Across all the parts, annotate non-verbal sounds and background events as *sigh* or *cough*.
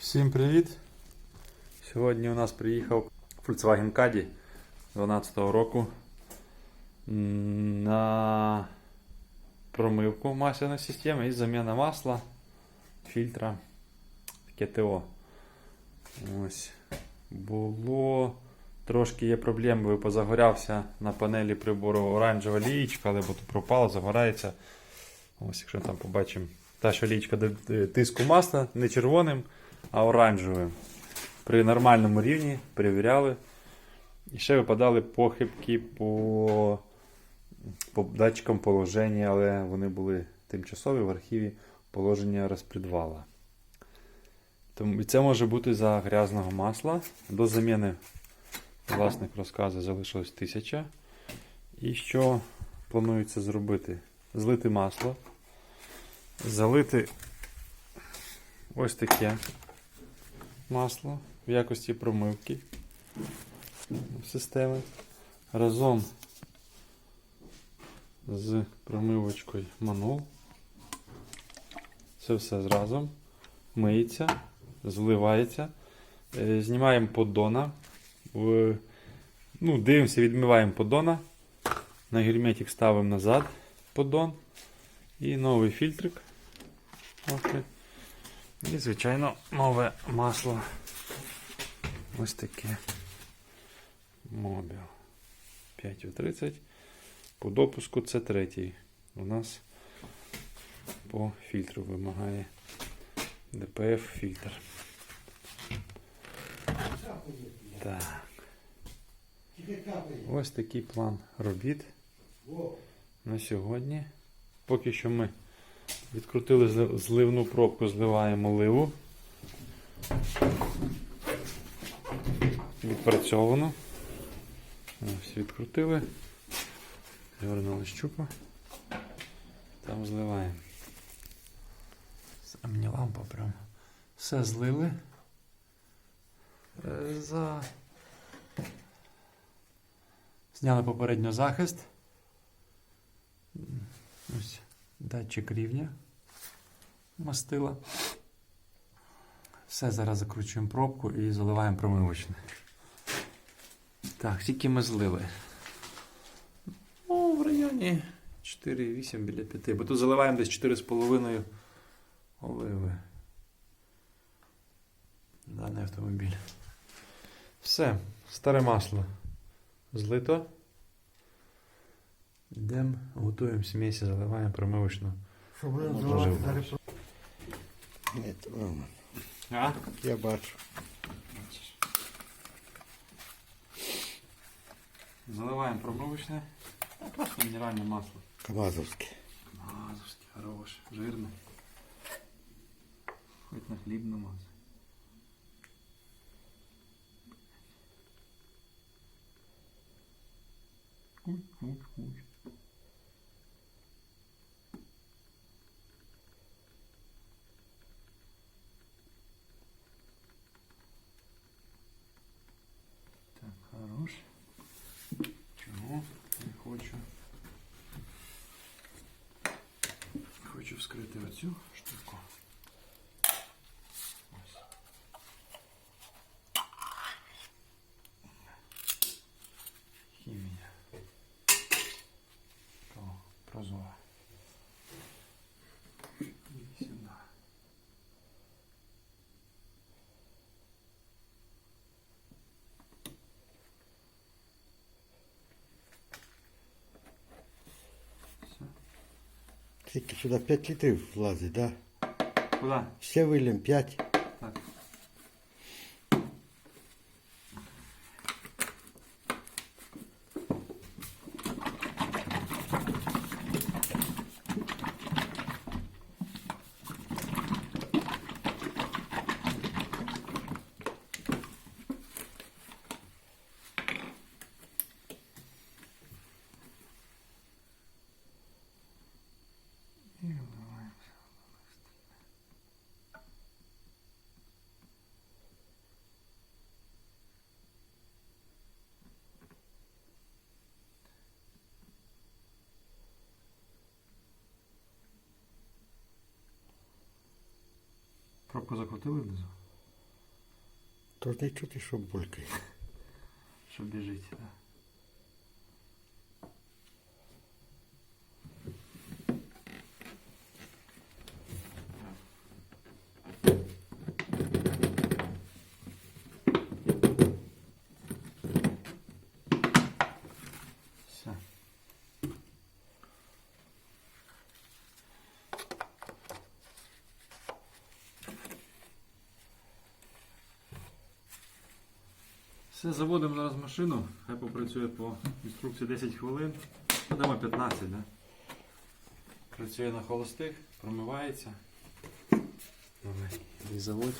Всім привіт! Сьогодні у нас приїхав Volkswagen Caddy 2012 року на промивку масляної системи і заміна масла, фільтра, таке ТО. Ось. Було трошки є проблеми, позагорявся на панелі прибору оранжева лієчка, але тут пропала, загорається. Ось, якщо там побачимо, та що лієчка до тиску масла не червоним, а оранжевим. При нормальному рівні перевіряли. І ще випадали похибки по, по датчикам положення, але вони були тимчасові в архіві положення розпредвала. Тому і це може бути за грязного масла. До заміни власник розказує, залишилось 1000. І що планується зробити? Злити масло, залити ось таке масло в якості промивки системи. Разом з промивочкою манул. Це все зразом миється, зливається. Е, Знімаємо поддона. Ну, дивимося, відмиваємо поддона. На герметик ставимо назад поддон. І новий фільтрик. Окей. І, звичайно, нове масло. Ось таке. Мобіл. 5,30. По допуску це третій. У нас по фільтру вимагає DPF фільтр. Так. Ось такий план робіт на сьогодні. Поки що ми відкрутили зливну пробку, зливаємо ливу. Відпрацьовано. Ось відкрутили. Звернули щупа. Там зливаємо. А мені лампа прям. Все злили. Е, За... Зняли попередньо захист. Датчик рівня мастила. Все, зараз закручуємо пробку і заливаємо промивочне. Так, скільки ми злили? Ну, в районі 4,8 біля 5. Бо тут заливаємо десь 4,5 оливи. Даний автомобіль. Все, старе масло злито. Йдемо, готуємо смесі, заливаємо промивочну. Щоб далі. Ні, то. А? Я бачу. Заливаємо промивочне. А Просто мінеральне масло. Камазовське. Мазовське, хороше, жирне. Хоч на хліб намазай. Куй, куй, куй. цю Тільки сюди 5 літрів влазить, да? Куди? Все вилім 5. Пробку закрутили внизу? То не чути, що булькає. Що біжить, так. Все, заводимо зараз машину, хай попрацює по інструкції 10 хвилин. Дамо 15, да? Працює на холостих, промивається. Давай, і заводь.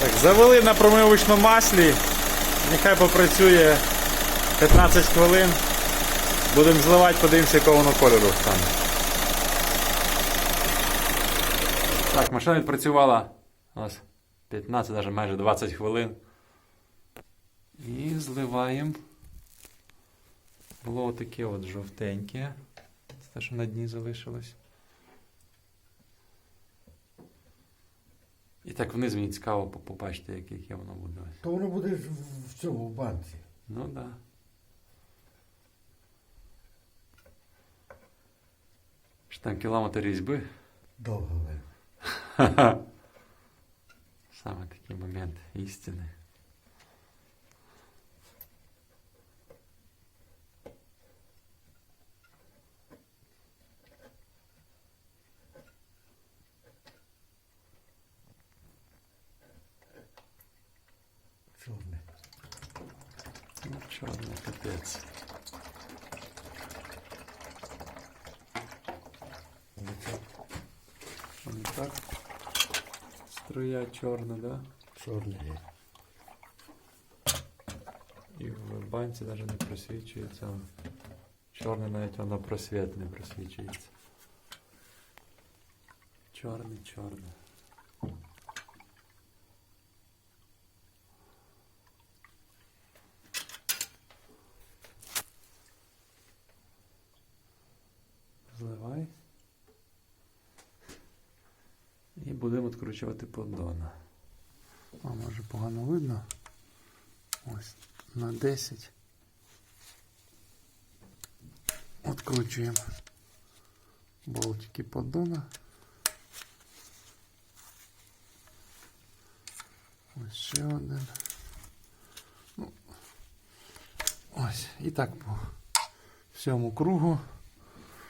Так, завели на промивочному маслі. Нехай попрацює 15 хвилин. Будемо зливати, подивимося, якого воно кольору стане. Так, машина відпрацювала у нас 15, навіть майже 20 хвилин. І зливаємо. Було таке от жовтеньке. Це те, що на дні залишилось. І так вниз мені цікаво по- побачити, яке, воно буде. То воно буде в- в цьому в банці. Ну так. Да. Там кілометр різьби? Довго. *laughs* Саме такий момент істини. Чорне. Ну, чорний капець. Оце Вони так. Струя чорна, да? Чорне є. І в банці навіть не просвічується. Чорне навіть воно просвіт не просвічується. черный чорне. Зливай. І будемо поддона. А може погано видно? Ось на 10. Откручуємо болтики поддона. Ось ще один. Ну, ось. І так по всьому кругу.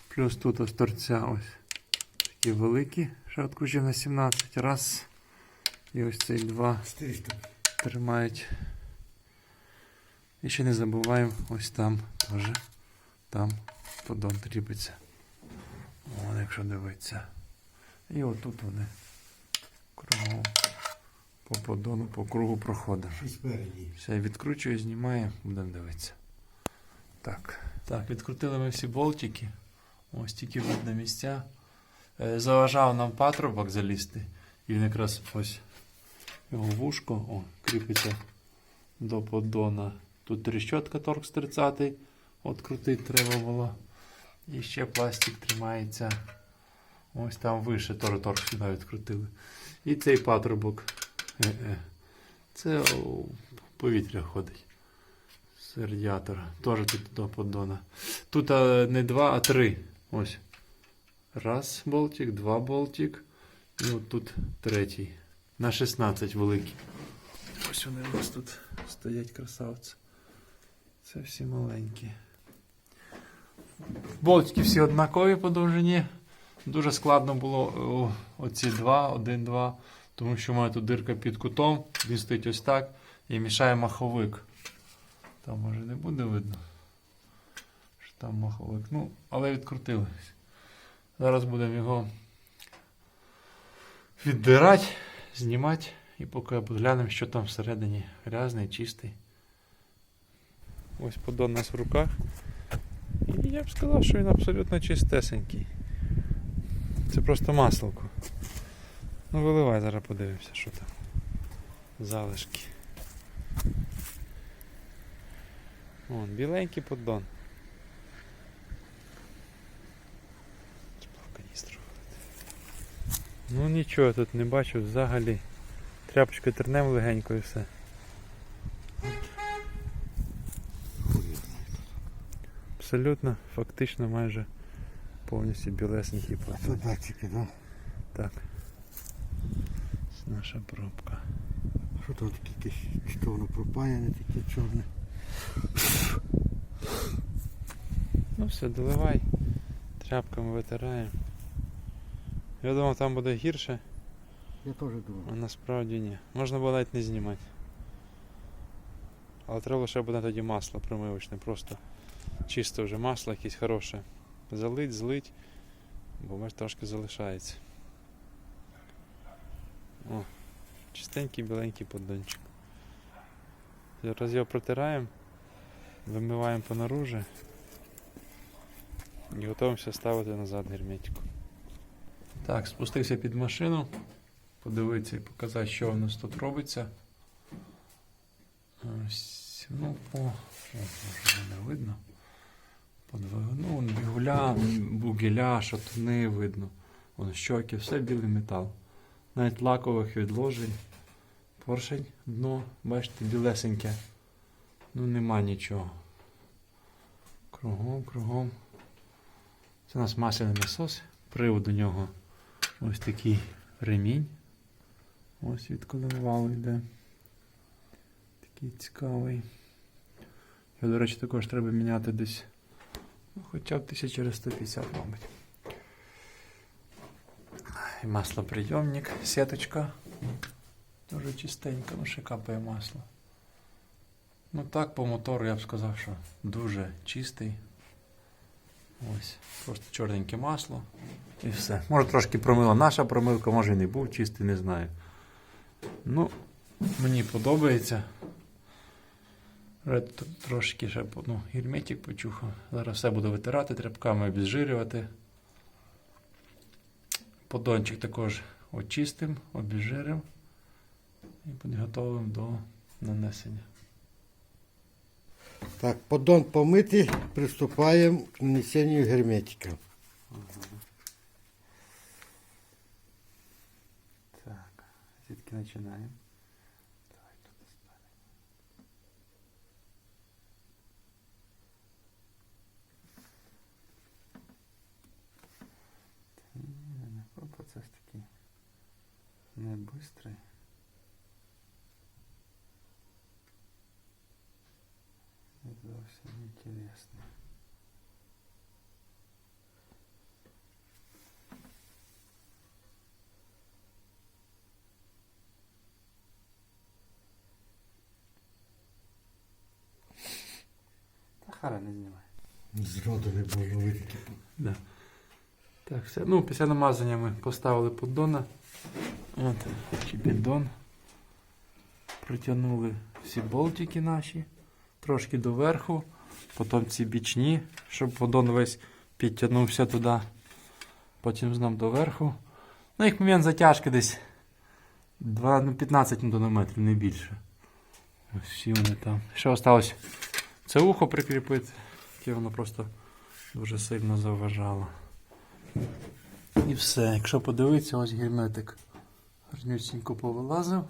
Плюс тут ось торця ось такі великі, що відкручуємо на 17. Раз. І ось цей два тримають. І ще не забуваємо, ось там теж. Там подон тріпиться. Вон, якщо дивитися. І отут вони кругом по подону, по кругу проходимо. Все, відкручую, знімаю, будемо дивитися. Так. Так, відкрутили ми всі болтики. Ось тільки видно місця. Е, Заважав нам патрубок залізти. І він якраз ось його вушко о, кріпиться до поддона. Тут тріщотка торкс 30 Открутити треба було. І ще пластик тримається. Ось там вище теж торкс сюди відкрутили. І цей патрубок. Е-е. Це о, повітря ходить. З радіатора. Теж тут до поддона. Тут а, не два, а три. Ось. Раз болтик, два болтик. І от тут третій. На 16 великий. Ось вони у нас тут стоять красавці. Це всі маленькі. Болтики всі однакові по довжині. Дуже складно було оці два, один, два. Тому що мене тут дирка під кутом, він стоїть ось так і мішає маховик. Там може не буде видно, що там маховик. Ну, але відкрутили. Зараз будемо його віддирати, знімати і поки поглянемо, що там всередині грязний, чистий. Ось подон нас в руках. І я б сказав, що він абсолютно чистесенький. Це просто масло. Ну виливай, зараз подивимося, що там. Залишки. Вон, біленький поддон. Треба каністру вилити. Ну нічого тут не бачу взагалі. Тряпочкою тернем легенько і все. Абсолютно, фактично майже повністю білесенький Це да? Так. Це наша пробка. Що тут якесь, чи то воно пропаяне, таке чорне. Ну все, доливай. Тряпками витираємо. Я думав там буде гірше, Я теж а насправді ні. Можна було навіть не знімати. Але треба лише буде тоді масло промивочне, просто чисто вже масло якесь хороше. Залить, злить, бо бач, трошки залишається. О, чистенький біленький поддончик. Зараз його протираємо, вимиваємо понаружі і готуємося ставити назад герметику. Так, спустився під машину, подивитися і показати, що у нас тут робиться. Ось, ну, по, о, може не видно. По двигуну, бігуля, бугеля, шатуни видно. Вон щоки, все білий метал. Навіть лакових відложень. Поршень, дно, бачите, білесеньке. Ну нема нічого. Кругом, кругом. Це у нас масляний насос. Привод до нього ось такий ремінь. Ось від коливалу йде. Такий цікавий. Його, до речі, також треба міняти десь. Ну, хоча б 1000 через 150, мабуть. І маслоприйомник, сіточка. Дуже чистенько, ну ще капає масло. Ну так, по мотору я б сказав, що дуже чистий. Ось, просто чорненьке масло. І все. Може трошки промила наша промивка, може і не був чистий, не знаю. Ну, мені подобається. Трошки ще ну, герметик почухав. Зараз все буду витирати тряпками, обезжирювати. Подончик також очистим, обезжирим і підготовим до нанесення. Так, поддон помитий, приступаємо к нанесенню герметика. Так, звідки починаємо? Давай тут оставимо. Ні, не, быстрий. І зовсім інтересний. Та хара не знімай. Зроду не було видно. Да. Так, все. Ну, після намазання ми поставили поддона. От, піддон. Протягнули всі болтики наші. Трошки доверху. Потім ці бічні, щоб поддон весь підтягнувся туди. Потім знов доверху. Ну, їх момент затяжки десь 2, ну, 15 ньютонометрів, не більше. Ось всі вони там. Ще осталось це ухо прикріпити, яке воно просто дуже сильно заважало. І все. Якщо подивитися, ось герметик гарнюсінько повилазив.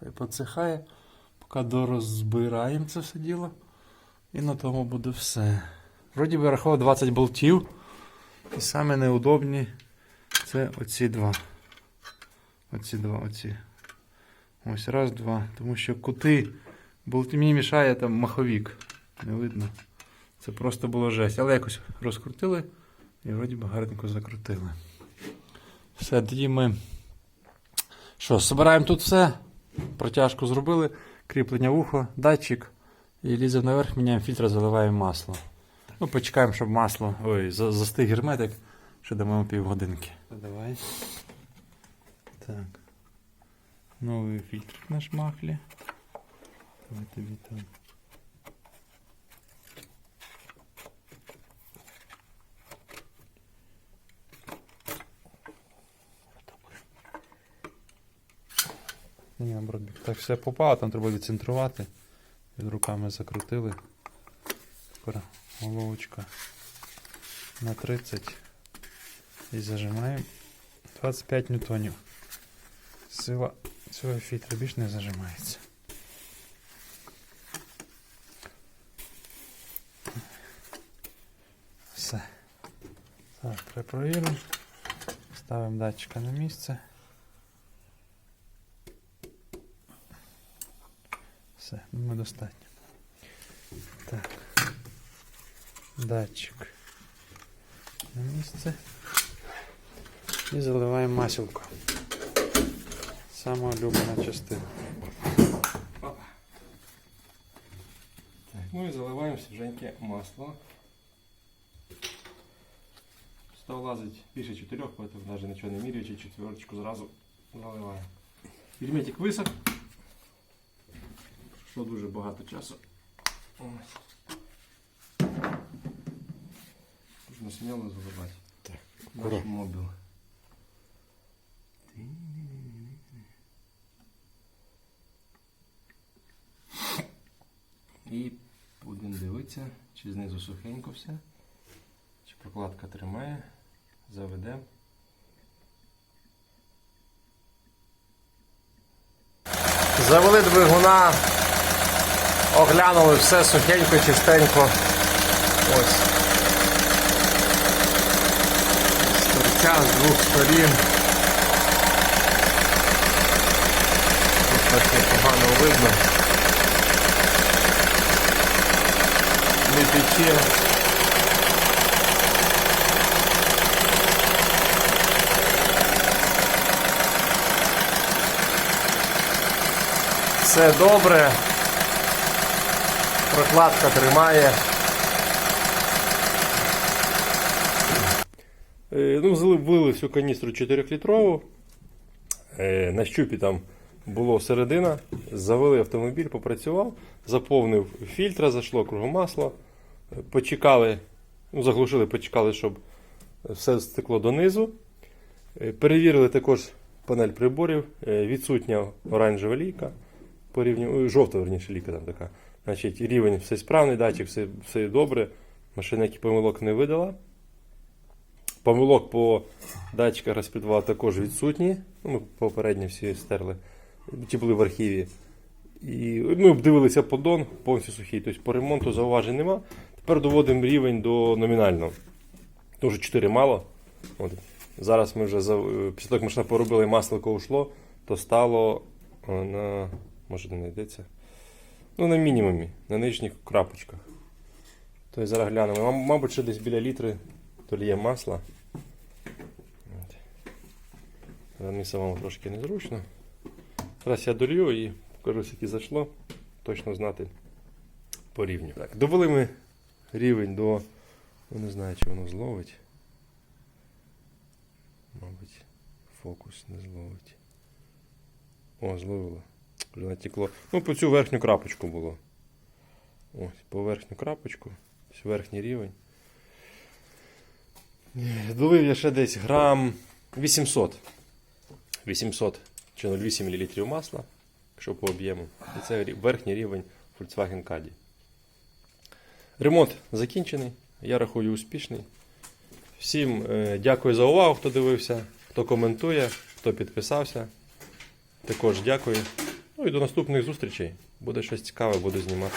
Хай поцехає, поки дорозбираємо це все діло. І на тому буде все. Вроді би рахував 20 болтів. І саме неудобні це оці два. Оці два, оці. Ось раз, два. Тому що кути болти мені мішає там маховік. Не видно. Це просто було жесть. Але якось розкрутили і вроді би гарненько закрутили. Все, тоді ми. Що, збираємо тут все. Протяжку зробили, кріплення вухо, датчик. І ліземо наверх, міняємо фільтр, заливаємо масло. Ну, почекаємо, щоб масло. Ой, за- застиг герметик. Ще дамо півгодинки. Давай. Так. Новий фільтр на шмахлі. Давай тобі там. Ні, наоборот, так все попало, там треба відцентрувати. Під руками закрутили. Тепер головочка на 30 і зажимаємо 25 ньютонів. Сила цього фільтра більш не зажимається. Все. Так, перепровіримо. Ставимо датчика на місце. Все, думаю, достатньо. Так. Датчик на місце. І заливаємо масілку. Сама улюблена частина. Так, ну і заливаємо свіженьке масло. Став лазить більше чотирьох, поэтому навіть нічого не міряючи, четверочку зразу заливаємо. Герметик висох. Що дуже багато часу. Можна сміло заливати. Так, Наш мобіл. І будемо дивитися, чи знизу сухенько все, чи прокладка тримає. Заведемо. Завели двигуна, оглянули все сухенько, чистенько. Ось. Торця з двох сторін. Тут так непогано видно. Не тече. Все добре. Прокладка тримає. Е, Ну, влили всю каністру 4-літрову. Е, На щупі там було середина. Завели автомобіль, попрацював, заповнив фільтра, зайшло кругом масла. Е, Почекали, ну, заглушили, почекали, щоб все стекло донизу. Перевірили також панель приборів. Відсутня оранжева лійка. Жовта, верніше, ліка там така. Значить, рівень все справний, датчик, все, все добре. Машина, які помилок не видала. Помилок по датчиках розпідвала також відсутні. Ну, Ми попередньо всі стерли. Ті були в архіві. І ну, обдивилися поддон, повністю сухий. Тобто по ремонту зауважень нема. Тепер доводимо рівень до номінального. Що 4 мало. От. Зараз ми вже за- е, після того, як машина поробила і масло ушло, то стало е, на. Може не знайдеться. Ну, на мінімумі, на нижніх крапочках. Тобто зараз глянемо. Мабуть, ще десь біля літри доліє масла. Зараз мені самому трошки незручно. Зараз я долью і покажу, скільки зайшло. Точно знати по рівню. Так, довели ми рівень до. Ну, не знаю, чи воно зловить. Мабуть, фокус не зловить. О, зловило. Натекло. Ну, по цю верхню крапочку було. Ось, по верхню крапочку. Ось верхній рівень. Долив я ще десь грам 800. 800 чи 0,8 мл масла, якщо по об'єму. І це верхній рівень Volkswagen Caddy. Ремонт закінчений. Я рахую успішний. Всім е, дякую за увагу, хто дивився, хто коментує, хто підписався. Також дякую. І до наступних зустрічей. Буде щось цікаве, буду знімати.